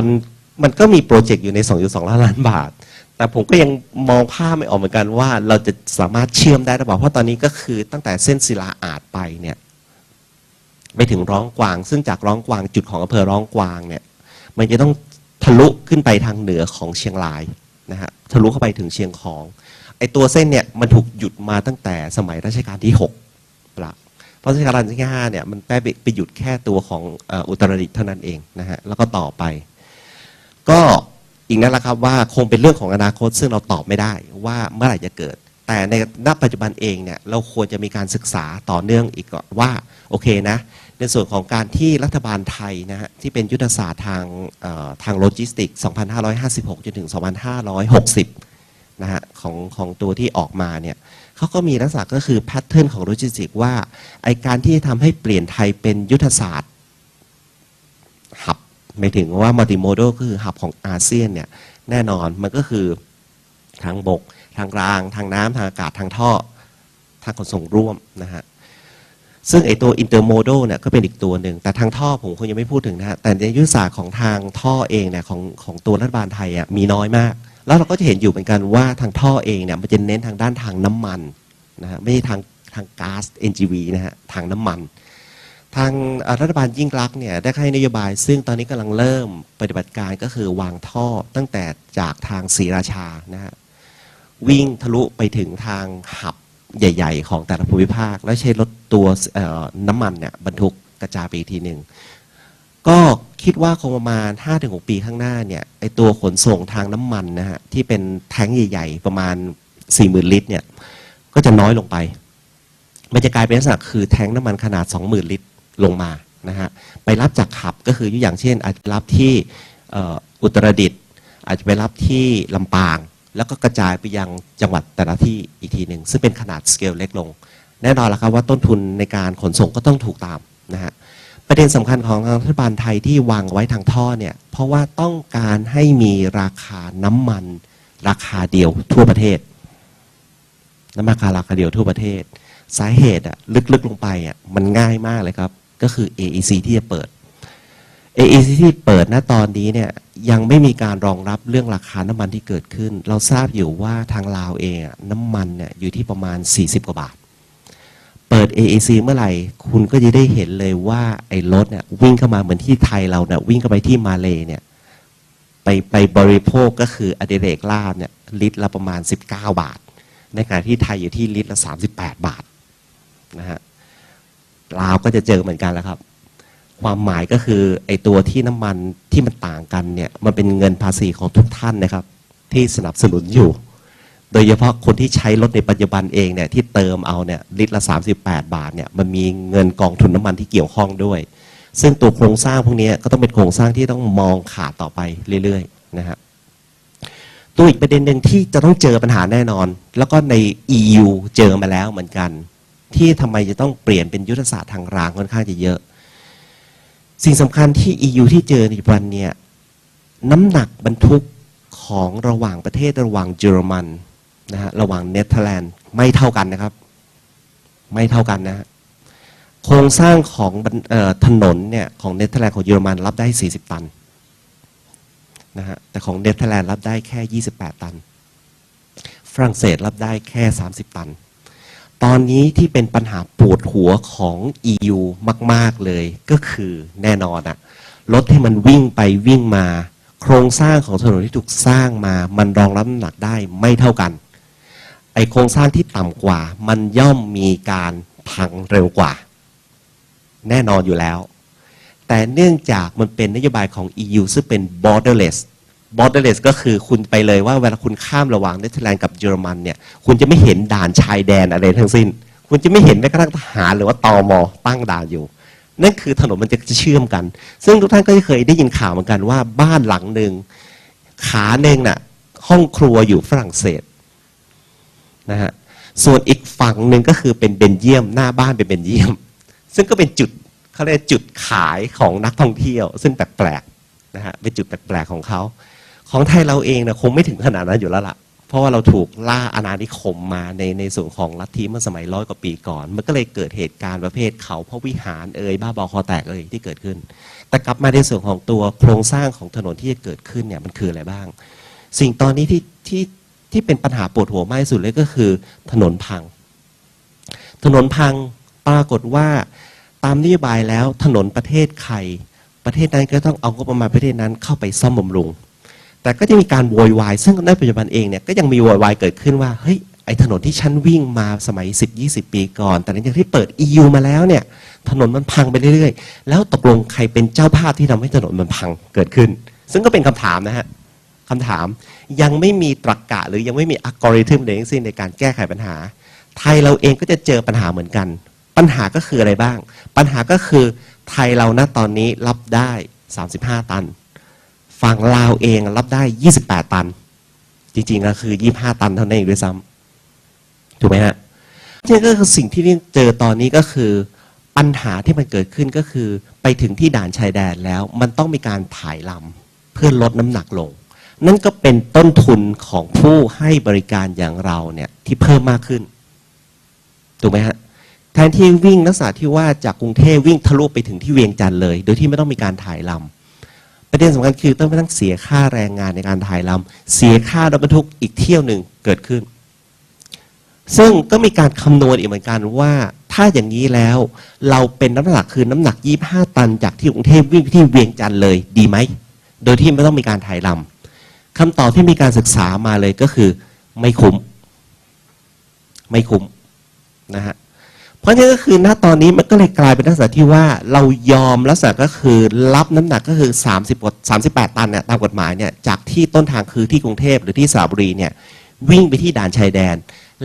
มันมันก็มีโปรเจกต์อยู่ใน 2.2 ล้านล้านบาท แต่ผมก็ยังมองภาพไม่ออกเหมือนกันว่า เราจะสามารถเชื่อมได้หรือเปล่า เพราะตอนนี้ก็คือตั้งแต่เส้นศิลาอาดไปเนี่ยไปถึงร้องกวาง ซึ่งจากร้องกวางจุดของอำเภอร้องกวางเนี่ย มันจะต้องทะลุขึ้นไปทางเหนือของเชียงรายนะฮะ ทะลุเข้าไปถึงเชียงของ ไอตัวเส้นเนี่ยมันถูกหยุดมาตั้งแต่สมัยรัชกาลที่6ละเพราะรัชกาลที่5เนี่ยมันแปไปหยุดแค่ตัวของอุตรดิตถ์เท่านั้นเองนะฮะ แล้วก็ต่อไป ก็อีกนั่นแหละครับว่าคงเป็นเรื่องของอนาคตซึ่งเราตอบไม่ได้ว่าเมื่อไหร่จะเกิด แต่ในณปัจจุบันเองเนี่ยเราควรจะมีการศึกษาต่อเนื่องอีกก่อนว่าโอเคนะในส่วนของการที่รัฐบาลไทยนะฮะที่เป็นยุทธศาสตร์ทางเอ่อทางโลจิสติก 2556 จนถึง 2560 นะฮะของของตัวที่ออกมาเนี่ยเขาก็มีลักษณะก็คือแพทเทิร์นของโลจิสติกว่าไอการที่ทำให้เปลี่ยนไทยเป็นยุทธศาสตร์ หับไม่ถึงว่ามัลติโมด l ก็คือหับของอาเซียนเนี่ยแน่นอนมันก็คือทางบก ทางราง ทางน้ำทางอากาศทางท่อ ทางขนส่งร่วมนะฮะซึ่งไอตัวอินเตอร์โมด l เนี่ยก็เป็นอีกตัวหนึ่ง แต่ทางท่อผมคงยังไม่พูดถึงนะฮะแต่ในยุทธศาสตร์ของทางท่อเองเนี่ยของของตัวรัฐบาลไทยอะมีน้อยมาก แล้วเราก็จะเห็นอยู่เหมือนกันว่าทางท่อเองเนี่ยมันจะเน้นทางด้านทางน้ำมันนะฮะไม่ใช่ทางทางก๊าซ NGV นะฮะทางน้ำมัน ทางรัฐบาลยิ่งรักษณ์เนี่ยได้ให้นโยบาย ซึ่งตอนนี้กำลังเริ่มปฏิบัติการก็คือวางท่อตั้งแต่จากทางศรีราชานะฮะวิ่งทะลุไปถึงทางหับใหญ่ ๆ ของแต่ละภูมิภาค แล้วใช้รถตัวน้ำมันเนี่ยบรรทุกกระจายไปอีกทีหนึ่งก็คิดว่าคงประมาณ 5-6 ปีข้างหน้าเนี่ยไอตัวขนส่งทางน้ำมันนะฮะที่เป็นแท้งใหญ่ ๆ ประมาณ 40,000 ลิตรเนี่ยก็จะน้อยลงไป มันจะกลายเป็นลักษณะคือแท้งน้ำมันขนาด 20,000 ลิตร ลงมานะฮะไปรับจากขับก็คืออย่างเช่น อาจจะรับที่เอ่ออุตรดิตถ์อาจจะไปรับที่ลำปาง แล้วก็กระจายไปยังจังหวัดแต่ละที่อีกทีหนึ่งซึ่งเป็นขนาดสเกลเล็กลง แน่นอนแล้วครับว่าต้นทุนในการขนส่งก็ต้องถูกตามนะฮะประเด็นสำคัญของรัฐบาลไทยที่วางไว้ทางท่อเนี่ยเพราะว่าต้องการให้มีราคาน้ำมัน ราคาเดียวทั่วประเทศ น้ำมันราคาราคาเดียวทั่วประเทศ สาเหตุอะลึกๆลงไปอะมันง่ายมากเลยครับ ก็คือ AEC ที่จะเปิด AEC ที่เปิดณตอนนี้เนี่ยยังไม่มีการรองรับเรื่องราคาน้ำมันที่เกิดขึ้น เราทราบอยู่ว่าทางลาวเองน้ำมันเนี่ยอยู่ที่ประมาณ 40 กว่าบาท เปิด AEC เมื่อไหร่ คุณก็จะได้เห็นเลยว่าไอ้รถเนี่ยวิ่งเข้ามาเหมือนที่ไทยเราเนี่ยวิ่งเข้าไปที่มาเลเนี่ยไปไปบริโภคก็คืออเดเรกลาบเนี่ยลิตรละประมาณ 19 บาท ในขณะที่ไทยอยู่ที่ลิตรละ 38 บาทนะฮะ ลาวก็จะเจอเหมือนกันแล้วครับ ความหมายก็คือไอ้ตัวที่น้ำมันที่มันต่างกันเนี่ยมันเป็นเงินภาษีของทุกท่านนะครับ ที่สนับสนุนอยู่ โดยเฉพาะคนที่ใช้รถในปัจจุบันเองเนี่ยที่เติมเอาเนี่ยลิตรละ 38 บาทเนี่ยมันมีเงินกองทุนน้ำมันที่เกี่ยวข้องด้วย ซึ่งตัวโครงสร้างพวกนี้ก็ต้องเป็นโครงสร้างที่ต้องมองขาดต่อไปเรื่อยๆนะฮะตัวอีกประเด็นหนึ่งที่จะต้องเจอปัญหาแน่นอน แล้วก็ใน EU เจอมาแล้วเหมือนกัน ที่ทำไมจะต้องเปลี่ยนเป็นยุทธศาสตร์ทางรางค่อนข้างจะเยอะ สิ่งสำคัญที่ EU ที่เจอในปันเนี่ยน้ำหนักบรรทุกของระหว่างประเทศระหว่างเยอรมันนะฮะระหว่างเนเธอร์แลนด์ไม่เท่ากันนะครับ ไม่เท่ากันนะฮะโครงสร้างของออถนนเนี่ยของเนเธอร์แลนด์ของเยอรมันรับได้ 40 ตันนะฮะแต่ของเนเธอร์แลนด์รับได้แค่ 28 ตัน ฝรั่งเศสรับได้แค่ 30 ตัน ตอนนี้ที่เป็นปัญหาปวดหัวของ EU มาก ๆ เลยก็คือแน่นอนอะรถที่มันวิ่งไปวิ่งมา โครงสร้างของถนนที่ถูกสร้างมา มันรองรับน้ำหนักได้ไม่เท่ากัน ไอโครงสร้างที่ต่ำกว่า มันย่อมมีการพังเร็วกว่า แน่นอนอยู่แล้ว แต่เนื่องจากมันเป็นนโยบายของ EU ซึ่งเป็น borderless borderless ก็คือคุณไปเลยว่าเวลาคุณข้ามระหว่างเนเธอร์แลนด์กับเยอรมันเนี่ยคุณจะไม่เห็นด่านชายแดนอะไรทั้งสิ้น คุณจะไม่เห็นแม้กระทั่งทหารหรือว่าตอมอตั้งด่านอยู่ นั่นคือถนนมันจะเชื่อมกัน ซึ่งทุกท่านก็เคยได้ยินข่าวเหมือนกันว่าบ้านหลังหนึ่งขาหนึ่งน่ะห้องครัวอยู่ฝรั่งเศสนะฮะส่วนอีกฝั่งหนึ่งก็คือเป็นเบนเยียมหน้าบ้านเป็นเบนเยียม ซึ่งก็เป็นจุดเขาเรียกจุดขายของนักท่องเที่ยว ซึ่งแปลกๆนะฮะเป็นจุดแปลกๆของเขา ของไทยเราเองนะคงไม่ถึงขนาดนั้นอยู่แล้วล่ะเพเพราะว่าเราถูกล่าอาณานิคมมาในในส่วนของลัทธิเมื่อสมัยร้อยกว่าปีก่อน มันก็เลยเกิดเหตุการณ์ประเภทเขาพระวิหารเอ่ยบ้าบอคอแตกเอ่ยที่เกิดขึ้น แต่กลับมาในส่วนของตัวโครงสร้างของถนนที่จะเกิดขึ้นเนี่ยมันคืออะไรบ้าง สิ่งตอนนี้ที่ที่ที่เป็นปัญหาปวดหัวมากที่สุดเลยก็คือ ถนนพัง ถนนพังปรากฏว่าตามนโยบายแล้วถนนประเทศใครประเทศนั้นก็ต้องเอางบประมาณประเทศนั้นเข้าไปซ่อมบำรุง แต่ก็จะมีการโวยวาย ซึ่งในปัจจุบันเองเนี่ยก็ยังมีโวยวายเกิดขึ้นว่าเฮ้ยไอถนนที่ฉันวิ่งมาสมัย 10-20 ปีก่อน แต่หลังจากที่เปิด EU มาแล้วเนี่ยถนนมันพังไปเรื่อยๆ แล้วตกลงใครเป็นเจ้าภาพที่ทำให้ถนนมันพังเกิดขึ้น ซึ่งก็เป็นคำถามนะฮะคำถามยังไม่มีตรรกกะหรือยังไม่มีอัลกอริทึมใดทั้งสิ้นในการแก้ไขปัญหา ไทยเราเองก็จะเจอปัญหาเหมือนกัน ปัญหาก็คืออะไรบ้าง ปัญหาก็คือไทยเราณตอนนี้รับได้ 35 ตัน ฝั่งลาวเองรับได้ 28 ตัน จริงๆก็คือ 25 ตันเท่านั้นเองด้วยซ้ำถูกไหมฮะนี่ก็คือสิ่งที่เจอตอนนี้ก็คือ ปัญหาที่มันเกิดขึ้นก็คือ ไปถึงที่ด่านชายแดนแล้ว มันต้องมีการถ่ายลำเพื่อลดน้ำหนักลง นั่นก็เป็นต้นทุนของผู้ให้บริการอย่างเราเนี่ยที่เพิ่มมากขึ้นถูกไหมฮะแทนที่วิ่งลักษณะที่ว่าจากกรุงเทพวิ่งทะลุไปถึงที่เวียงจันทร์เลย โดยที่ไม่ต้องมีการถ่ายลำ ประเด็นสำคัญคือต้องไม่ต้องเสียค่าแรงงานในการถ่ายลำเสียค่ารถบรรทุกอีกเที่ยวหนึ่งเกิดขึ้น ซึ่งก็มีการคำนวณอีกเหมือนกันว่า ถ้าอย่างนี้แล้ว เราเป็นน้ำหนักคือน้ำหนัก 25 ตันจากที่กรุงเทพวิ่งไปที่เวียงจันทร์เลยดีไหม โดยที่ไม่ต้องมีการถ่ายลำคำตอบที่มีการศึกษามาเลยก็คือ ไม่คุ้ม ไม่คุ้มนะฮะ เพราะฉะนั้นก็คือณตอนนี้มันก็เลยกลายเป็นลักษณะที่ว่าเรายอมลักษณะก็คือรับน้ำหนักก็คือ 30กว่า38 ตันเนี่ยตามกฎหมายเนี่ยจากที่ต้นทางคือที่กรุงเทพหรือที่สระบุรีเนี่ยวิ่งไปที่ด่านชายแดน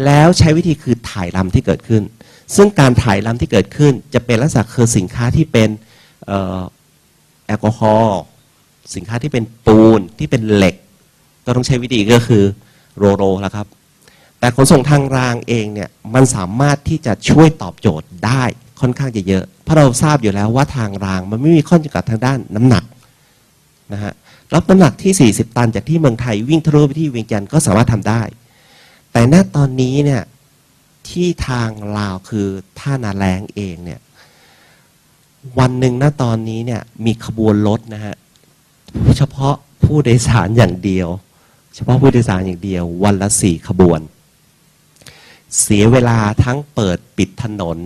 แล้วใช้วิธีคือถ่ายลำที่เกิดขึ้น ซึ่งการถ่ายลำที่เกิดขึ้น จะเป็นลักษณะคือสินค้าที่เป็นออแอลกอฮอล์สินค้าที่เป็นปูนที่เป็นเหล็ก ก็ต้องใช้วิธีก็คือโรโรแล้วครับ แต่ขนส่งทางรางเองเนี่ยมันสามารถที่จะช่วยตอบโจทย์ได้ค่อนข้างจะเยอะ เพราะเราทราบอยู่แล้วว่าทางรางมันไม่มีข้อจำกัดทางด้านน้ำหนักนะฮะรับน้ำหนักที่ 40 ตัน จากที่เมืองไทยวิ่งทะลุไปที่เวียงจันทร์ก็สามารถทำได้ แต่ณตอนนี้เนี่ยที่ทางลาวคือท่านาแรงเองเนี่ยวันหนึ่งณตอนนี้เนี่ยมีขบวนรถนะฮะเฉพาะผู้โดยสารอย่างเดียว เฉพาะผู้โดยสารอย่างเดียว วันละสี่ขบวน เสียเวลาทั้งเปิดปิดถนน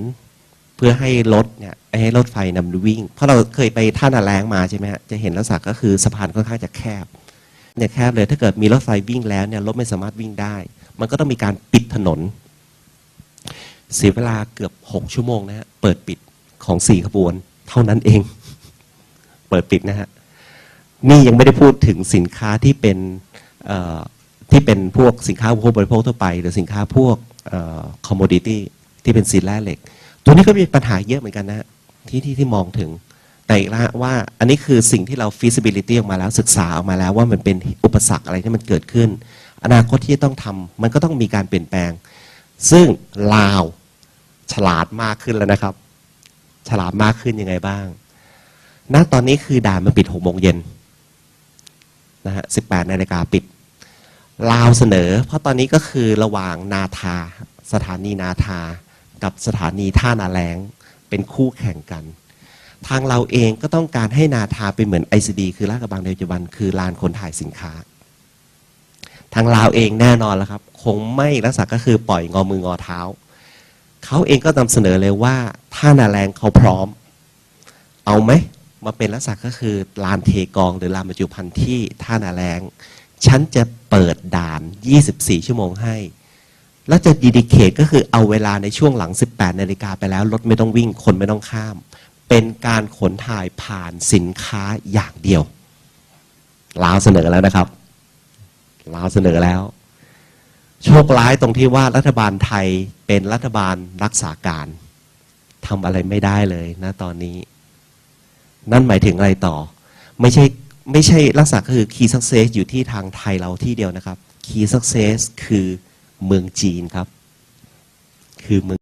เพื่อให้รถเนี่ยให้รถไฟนำวิ่ง เพราะเราเคยไปท่านาแรงมาใช่ไหมฮะจะเห็นลักษณะก็คือสะพานค่อนข้างจะแคบเนี่ยแคบเลยถ้าเกิดมีรถไฟวิ่งแล้วเนี่ยรถไม่สามารถวิ่งได้ มันก็ต้องมีการปิดถนน เสียเวลาเกือบหกชั่วโมงนะฮะเปิดปิดของสี่ขบวน เท่านั้นเอง เปิดปิดนะฮะนี่ยังไม่ได้พูดถึงสินค้าที่เป็นที่เป็นพวกสินค้าผู้บริโภคทั่วไป หรือสินค้าพวก คอมม o ดิตี้ที่เป็นสินแร่เหล็ก ตัวนี้ก็มีปัญหาเยอะเหมือนกันนะที่ที่ที่มองถึงแต่อีกแล้วว่าอันนี้คือสิ่งที่เรา feasibility ออกมาแล้วศึกษาออกมาแล้วว่ามันเป็นอุปสรรคอะไรที่มันเกิดขึ้น อนาคตที่จะต้องทำมันก็ต้องมีการเปลี่ยนแปลง ซึ่งลาวฉลาดมากขึ้นแล้วนะครับ ฉลาดมากขึ้นยังไงบ้างณตอนนี้คือด่านมันปิดหกโมงเย็นนะฮะสิบแปดนาฬิกาปิด ลาวเสนอ เพราะตอนนี้ก็คือระหว่างนาทา สถานีนาทา กับสถานีท่านาแรงเป็นคู่แข่งกัน ทางเราเองก็ต้องการให้นาทาเป็นเหมือน ICD คือลาดกระบังในปัจจุบันคือลานคนถ่ายสินค้า ทางลาวเองแน่นอนแล้วครับ คงไม่รักษาก็คือปล่อยงอมืองอเท้า เขาเองก็นำเสนอเลยว่าท่านาแรงเขาพร้อม เอาไหมมาเป็นลักษณะก็คือลานเทกองหรือลานบรรจุภัณฑ์ที่ท่านาแรง ฉันจะเปิดด่าน 24 ชั่วโมงให้ แล้วจะดีดิเคทก็คือเอาเวลาในช่วงหลัง 18 นาฬิกาไปแล้ว รถไม่ต้องวิ่ง คนไม่ต้องข้าม เป็นการขนถ่ายผ่านสินค้าอย่างเดียว ลาวเสนอแล้วนะครับ ลาวเสนอแล้ว โชคร้ายตรงที่ว่ารัฐบาลไทยเป็นรัฐบาลรักษาการทำอะไรไม่ได้เลยนะตอนนี้ นั่นหมายถึงอะไรต่อ ไม่ใช่ ไม่ใช่ลักษณะคือ key success อยู่ที่ทางไทยเราที่เดียวนะครับ key success คือเมืองจีนครับ คือเมือง